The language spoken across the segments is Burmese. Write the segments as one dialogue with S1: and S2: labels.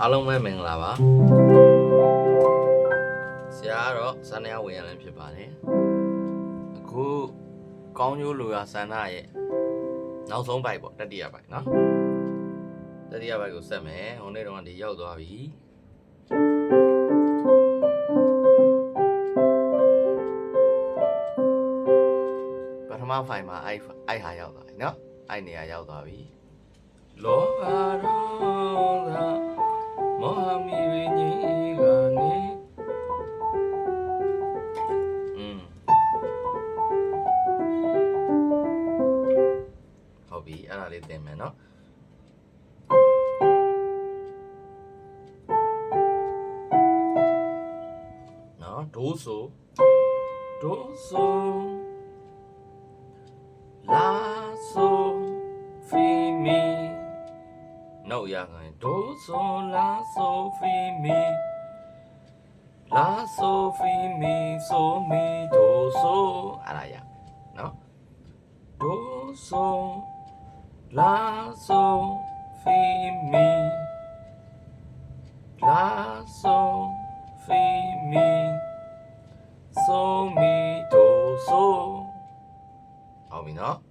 S1: အားလုံးပဲမင်္ဂလာပါဆရာကတော့ဇန်နရဝင်ရလည်းဖြစ်ပါတယ်အခုကောင်းကျိုးလူရဆန္ဒရဲ့နောက်ဆုံးပိုက်ပေါ့တတိယပိုက်နော်တတိယပိုက်ကိုဆက်မယ်ဟိုနေ့တော့ဒီရောက်သွားပြီပထမဖိုင်မှာအဲ့အဲ့ဟာရောက်သွားပြီနော်အဲ့နေရာရောက်သွားပြီလောကရောသာ မောဟမီဝိညာဉ်ကနေอืมဟုတ်ပြီအဲ့ဒါလေးသင်မယ်နော်နော်ဒိုးဆိုဒိုးဆို နောက်ရခိုင်ဒိုးဆိုလာဆိုဖီမီလာဆိုဖီမီဆိုမီဒိုးဆိုအဲ့ဒါရနော်ဒိုးဆိုလာဆိုဖီမီလာဆိုဖီမီဆိုမီဒိုးဆိုဟုတ်ပြီနော်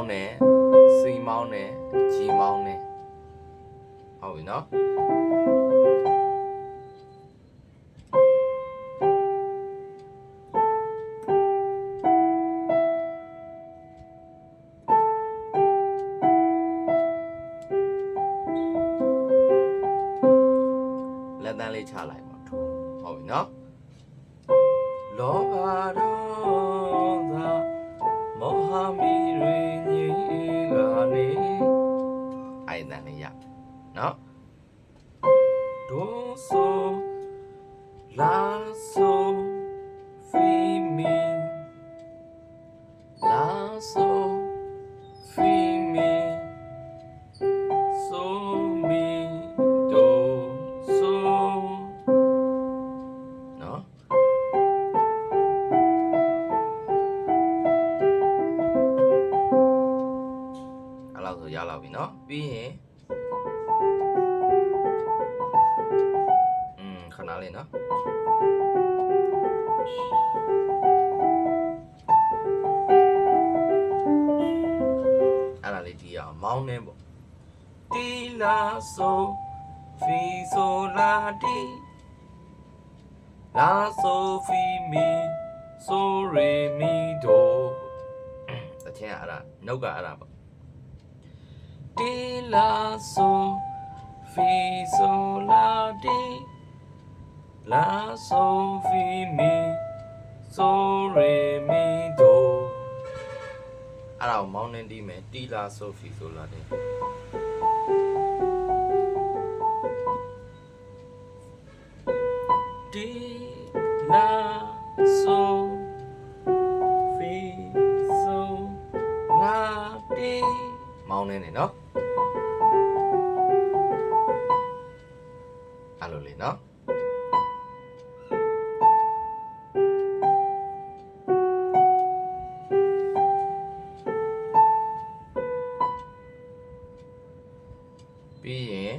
S1: အီမောင်းနေစီမောင်းနေဂျီမောင်းနေဟုတ်ပြီနော် ဆိုရလောက်ပြီเนาะပြီးရင်อืมခဏလေးเนาะအဲ့ဒါလေးတီးရအောင်မောင်းနေပေါ့တီလာဆိုဖီဆိုလာတီလာဆိုဖီမီဆိုရေမီဒိုတချင်အဲ့ဒါနှုတ်ကအဲ့ဒါပေါ့ တီလာဆိုဖီဆိုလာတီလာဆိုဖီမီဆိုရေမီဒိုအဲ့ဒါကိုမောင်းနေတီးမယ်တီလာဆိုဖီဆိုလာတီတီ င်းနေနေနော်အဲ့လိုလေးနော်ပြီးရင်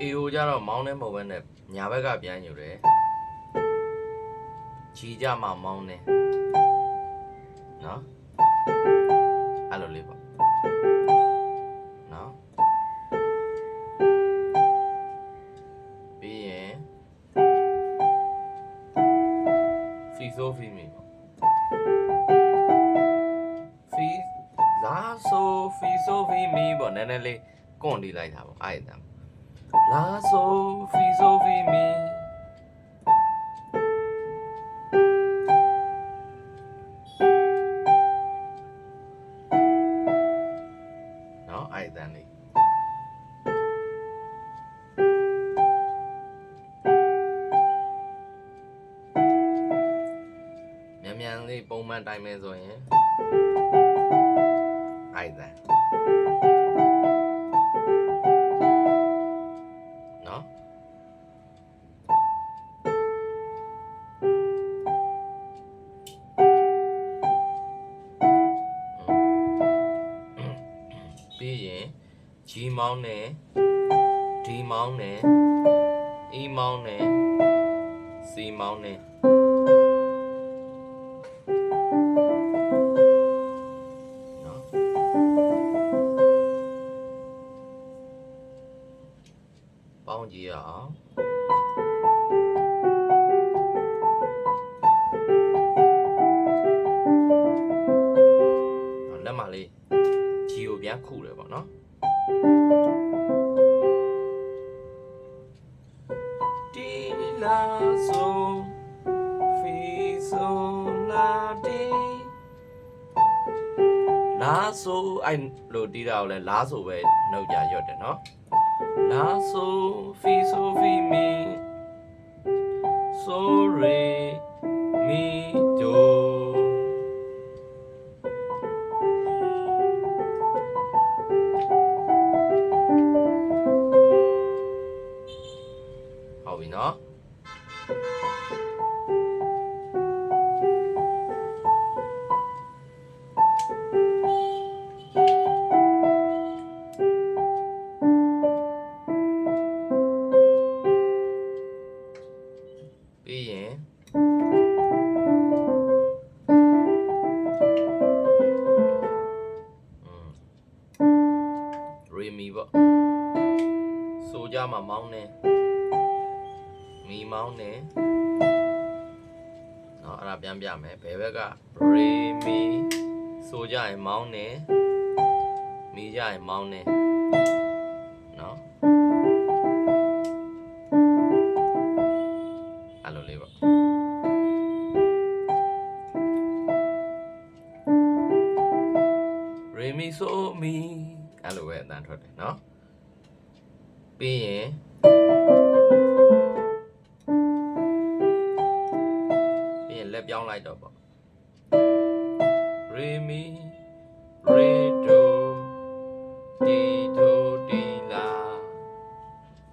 S1: အေအိုကြတော့မောင်းနေမဟုတ်ဘဲနဲ့ညာဘက်ကပြန်ယူတယ် ခြီကြမှာမောင်းနေနော်အဲ့လိုလေးပေါ့နော်ပြီးရင်ဖီဆိုဖီမီပေါ့ဖီလာဆိုဖီဆိုဖီမီပေါ့နည်းနည်းလေးကွန်တီးလိုက်တာပေါ့အဲ့ဒါလာဆိုဖီဆိုဖီမီ မောင်းနဲ့ C မောင်းနဲ့နော် လဲလာဆိုပဲနှုတ်ကြရွတ်တယ်နော်လာဆိုဖီဆို ပြန်ပြမယ်ဘယ်ဘက်ကရီမီဆိုကြရင်မောင်းနေမီကြရင်မောင်းနေနော်အဲ့လိုလေးပေါ့ရေမီဆိုမီအဲ့လိုပဲအတန်ထွက်တယ်နော်ပြီးရင် လက်ပြောင်းလိုက်တော့ပေါ့ရေမီရေဒိုတီဒိုတီလာ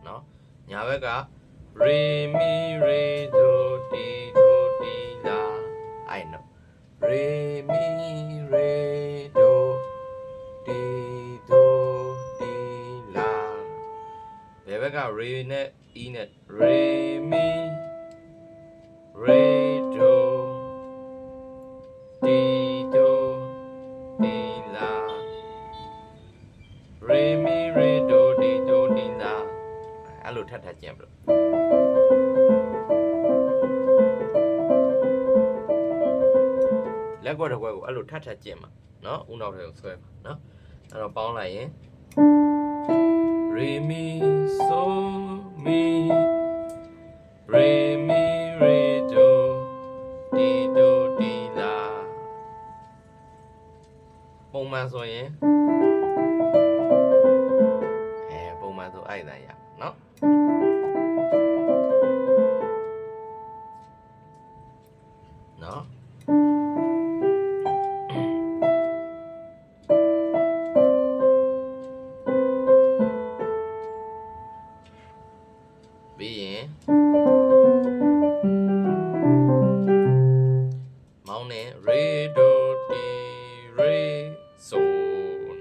S1: နော်ညာဘက်ကရေမီရေ အဲ့လိုထပ်ထပ်ကျင်ဘလို့ လက်ကွက်တစ်ကွက်ကိုအဲ့လိုထပ်ထပ်ကျင့်မှာเนาะဦးနောက်ထဲကိုဆွဲမှာเนาะအဲ့တော့ပေါင်းလိုက်ရင်ရေမီဆိုမီရေမီရေဒိုတီဒိုတီလာပုံမှန်ဆိုရင်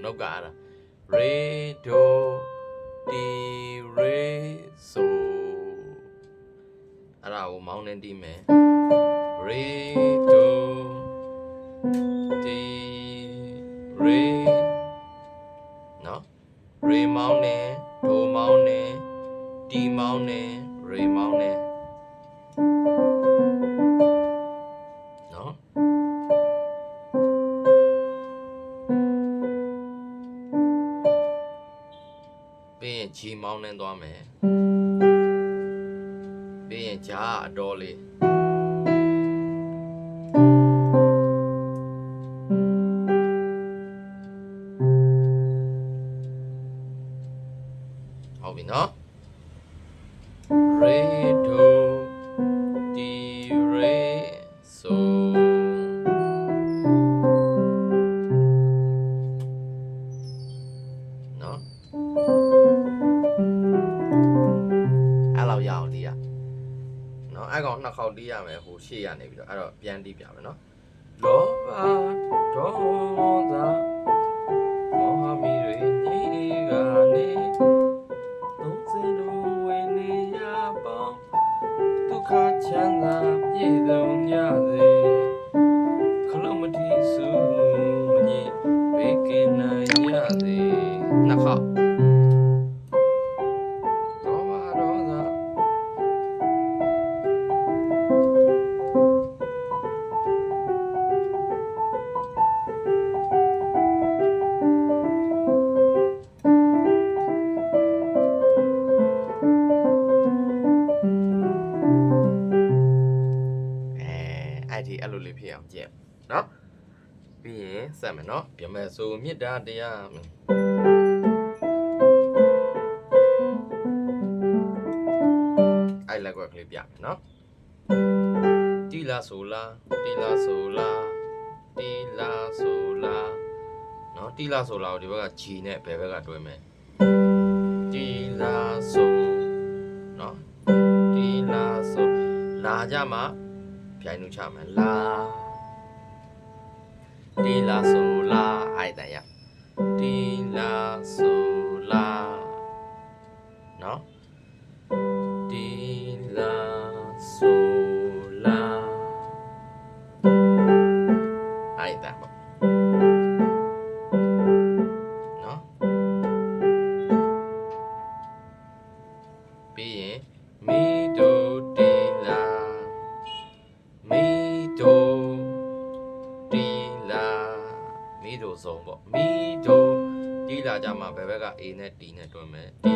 S1: နောက်ကအဲ့ဒါရေဒိုတီရေဆိုအဲ့ဒါကိုမောင်းနဲ့တီးမယ်ရေဒိုတီရေနော်ရေမောင်းနဲ့ဒိုမောင်းနဲ့တီမောင်းနဲ့ရေမောင်းနဲ့နော် ပြီးရင်ဂျီမောင်းနဲ့သွားမယ်ပြီးရင်ဂျာအတော်လေး ရမယ်ဟိုရှေ့ရနေပြီးတော့အဲ့တော့ပြန်တီးပြမယ်နော်လောဘဒေါ လိုလေးဖြစ်အောင်ကြည့်နော်ပြီးရင်ဆက်မယ်နော်ပြမယ်ဆိုမေတ္တာတရားအဲ့လက်ကွက်ကလေးပြမယ်နော်တီလာဆိုလာတီလာဆိုလာတီလာဆိုလာနော်တီလာဆိုလာကိုဒီဘက်က G နဲ့ဘယ်ဘက်ကတွဲမယ်တီလာဆိုနော်တီလာဆိုလာကြမှာပြိုင်လို့ချမယ်လာ တီလာဆိုလာအိုက်တန်ရတီလာဆိုလာနော် A နဲ့ D နဲ့တွဲမယ်တီ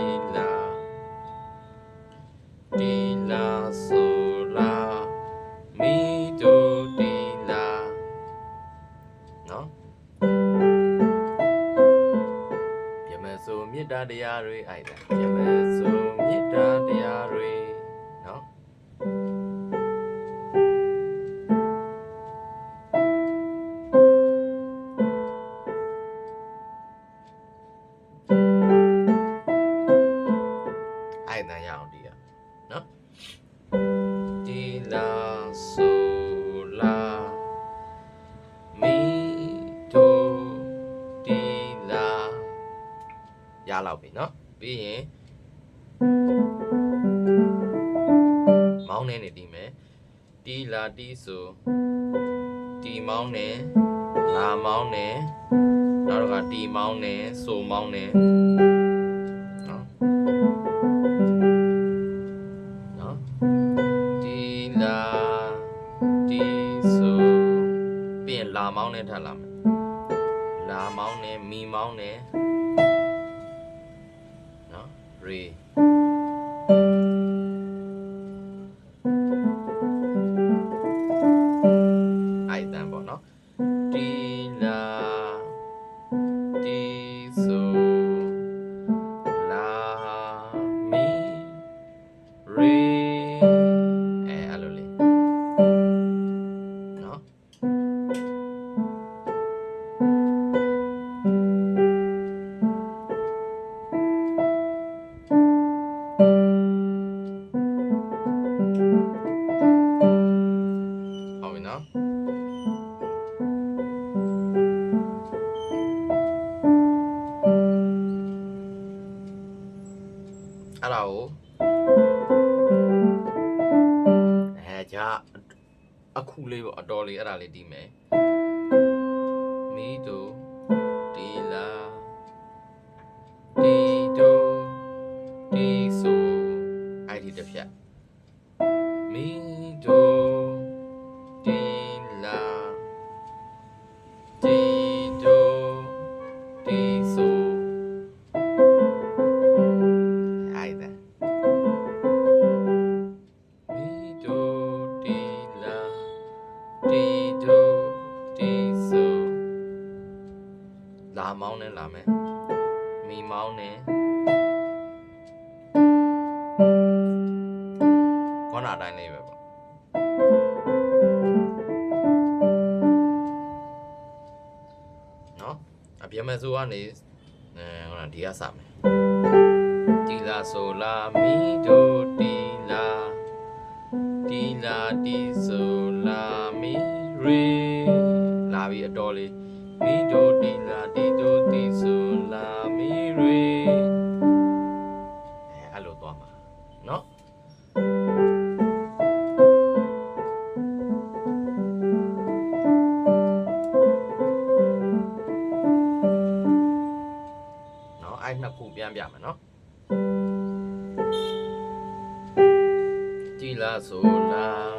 S1: လောက်ပြီနော်ပြီးရင်မောင်းနေနေဒီမယ်တီလာတီဆိုတီမောင်းနေလာမောင်းနေနောက်တော့ကတီမောင်းနေဆိုမောင်းနေနော်နော်ဒီလာဒီဆိုပြင်လာမောင်းနဲ့ထပ်လာမယ်လာမောင်းနဲ့မီမောင်းနဲ့နော် ဆိုကနေအဲဟိုနာဒီကစမယ်တီလာဆိုလာမီတိုတီလာတီတီလာတီဆိုလာမီရေလာပြီအတော်လေးမီဒိုတီ မ်းပြမယ်နော်ကြည်လားဆိုလား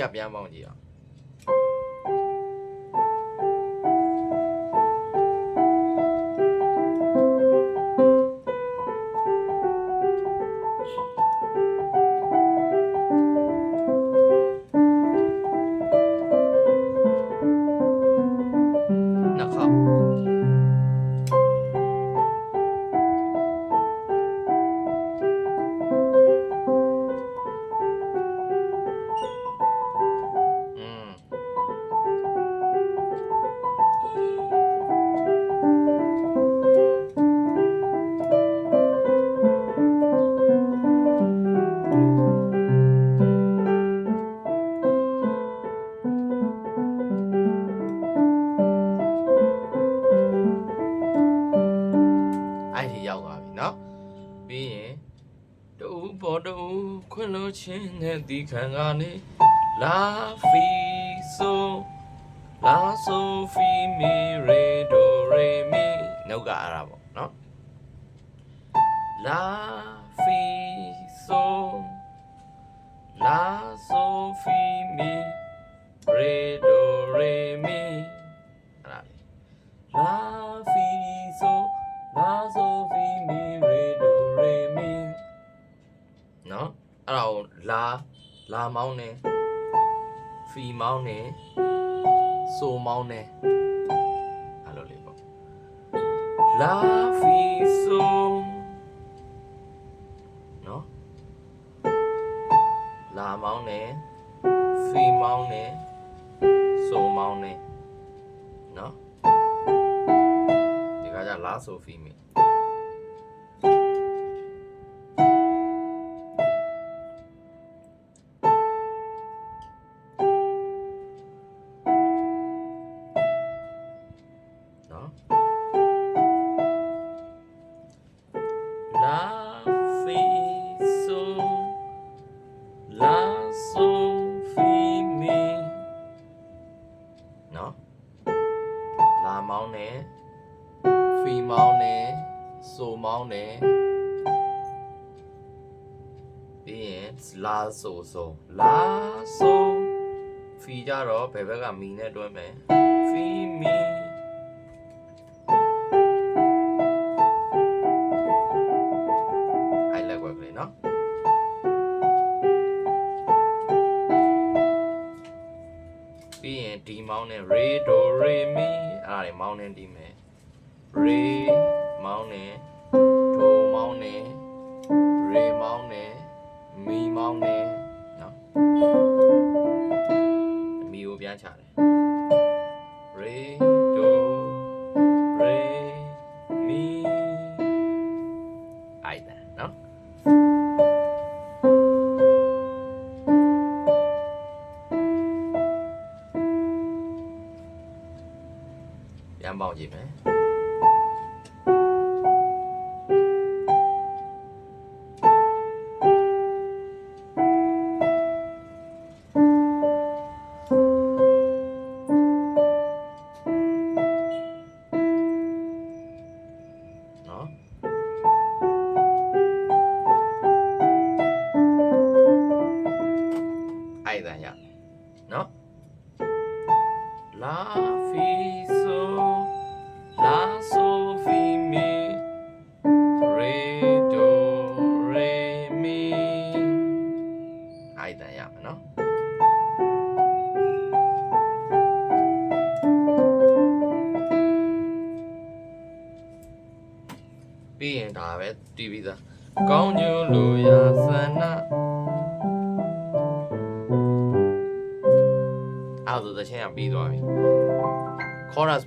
S1: ရှေ့ကပြန်ပေါ ခွင့်လို့ခြင်းနဲ့ဒီခံကနေလာဖီဆိုလာဆိုဖီမီရေဒိုရေမီနှုတ်ကအဲ့ဒါပေါ့နော်လာဖီဆိုလာဆိုဖီမီရေဒိုရေမီ အဲ့ဒါကိုလာလာမောင်းနေဖီမောင်းနေဆိုမောင်းနေအဲ့လိုလေးပေါ့လာဖီဆိုနော်လာမောင်းနေဖီမောင်းနေဆိုမောင်းနေနော်ဒီကကြလာဆိုဖီမီ ဆိုဆိုလာဆိုဖီကြတော့ဘယ်ဘက်ကမီနဲ့တွဲမယ်ဖီမီအိုင်လက်ွက်ကလေးနော်ပြီးရင်ဒီမောင်းနဲ့ရေဒိုရေမီအဲ့ဒါတွေမောင်းနဲ့ဒီမယ်ရေမောင်းနေဒိုမောင်းနေရေမောင်းနေ မီမော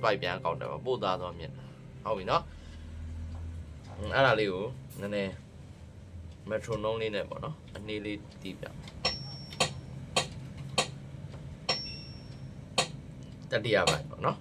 S1: chorus ပိုက်ပြန်ကောက်တယ်ပါပို့သားသွားမြင်ဟုတ်ပြီနော်အဲ့ဒါလေးကိုနည်းနည်း metronome လေးနဲ့ပေါ့နော်အနည်းလေးတီးပြတတိယပိုင်းပေါ့နော်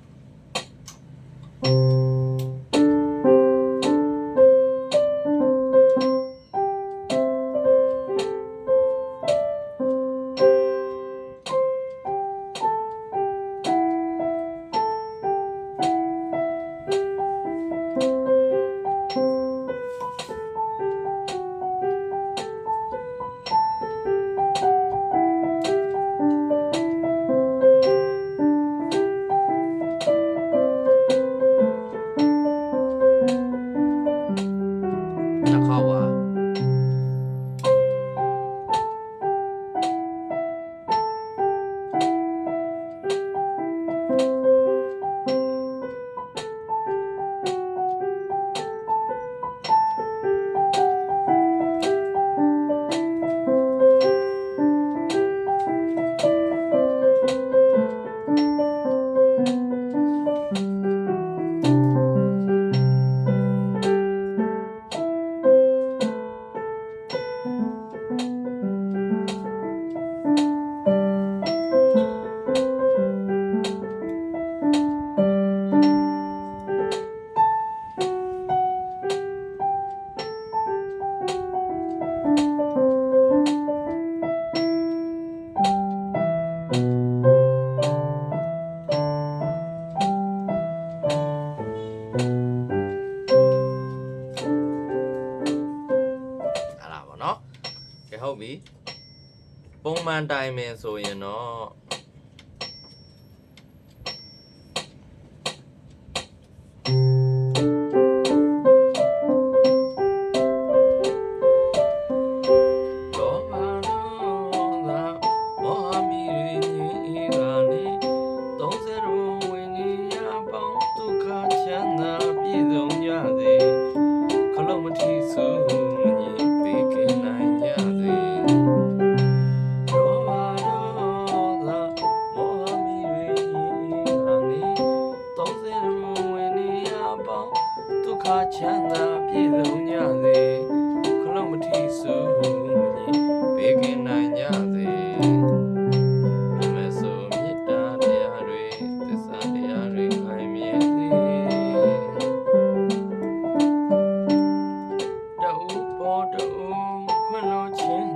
S1: မှန်တိုင်းပင်ဆိုရင်တော့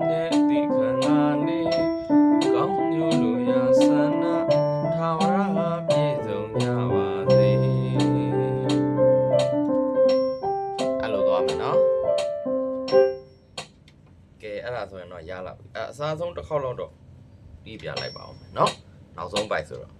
S1: နဲ့ဒီခန္ဓာလေးကောင်းညိုလိုရာဆန္ဒထာဝရပြည့်စုံကြပါစေအဲ့လိုသွားမယ်နော်ကဲအဲ့ဒါဆိုရင်တော့ရလာပြီအအစားဆုံးတစ်ခေါက်လောက်တော့ပြီးပြလိုက်ပါအောင်မယ်နော်နောက်ဆုံးပိုက်ဆိုတော့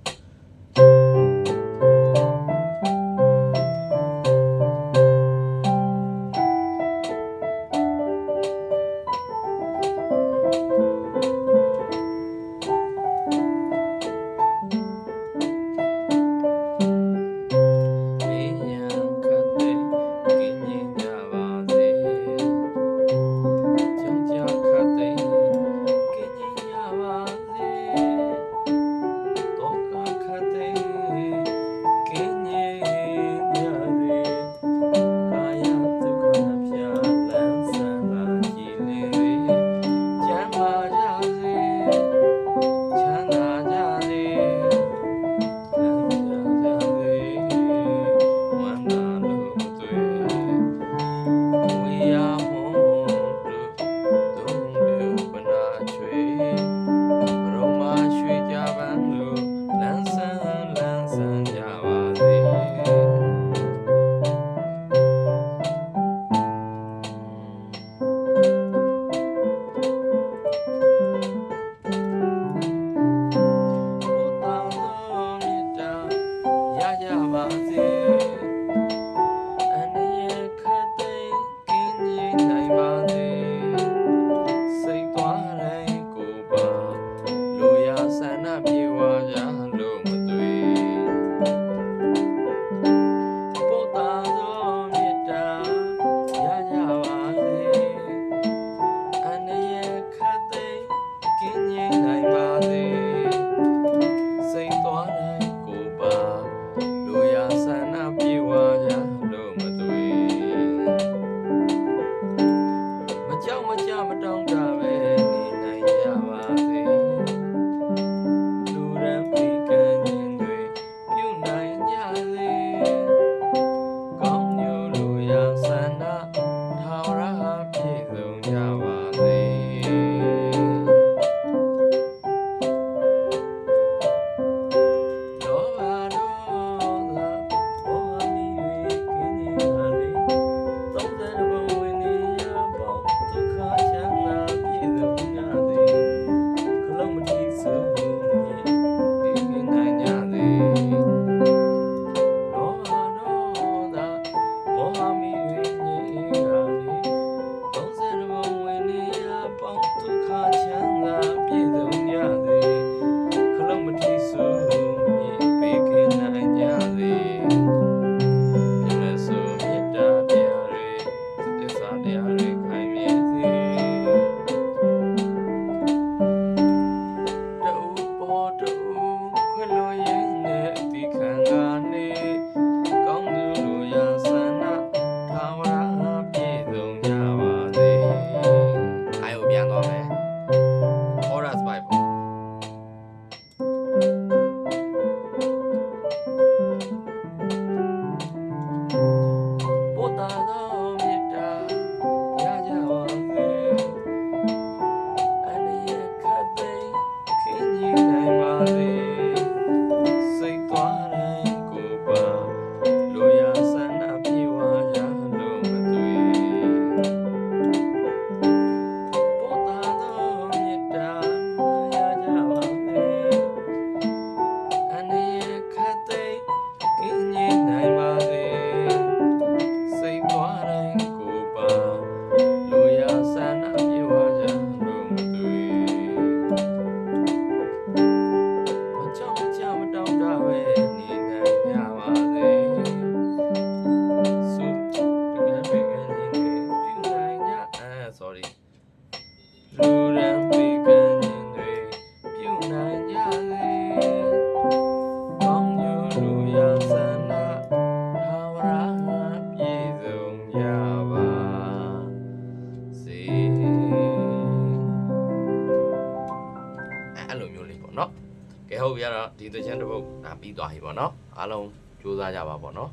S1: ပြီးသွားပြီပေါ့နော်အားလုံးစူးစမ်းကြပါပေါ့နော်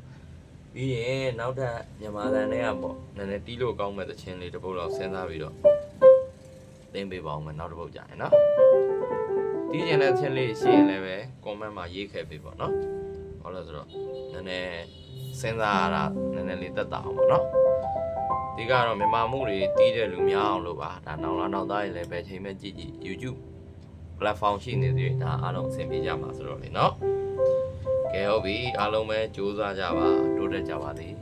S1: ပြီးရင်နောက်ထပ်မြန်မာတန်တွေကပေါ့နည်းနည်းတီးလို့ကောင်းမဲ့သချင်းလေးတစ်ပုဒ်လောက်စဉ်းစားပြီးတော့သင်ပေးပါအောင်မယ်နောက်တစ်ပုဒ်ကြာရင်နော်တီးရင်လည်းသချင်းလေးရှိရင်လည်းပဲ comment မှာရေးခဲ့ပေးပေါ့နော်ဟုတ်လို့ဆိုတော့နည်းနည်းစဉ်းစားရတာနည်းနည်းလေးသက်သာအောင်ပေါ့နော်ဒီကတော့မြန်မာမှုတွေတီးတဲ့လူများအောင်လို့ပါဒါနောက်လာနောက်သားတွေလည်းပဲချိန်မဲ့ကြည့်ကြည့် YouTube platform ရှိနေသေးတယ်ဒါအားလုံးအဆင်ပြေကြမှာဆိုတော့လေနော် ကဲဟုတ်ပြီအားလုံးပဲစူးစမ်းကြပါတိုးတက်ကြပါသည်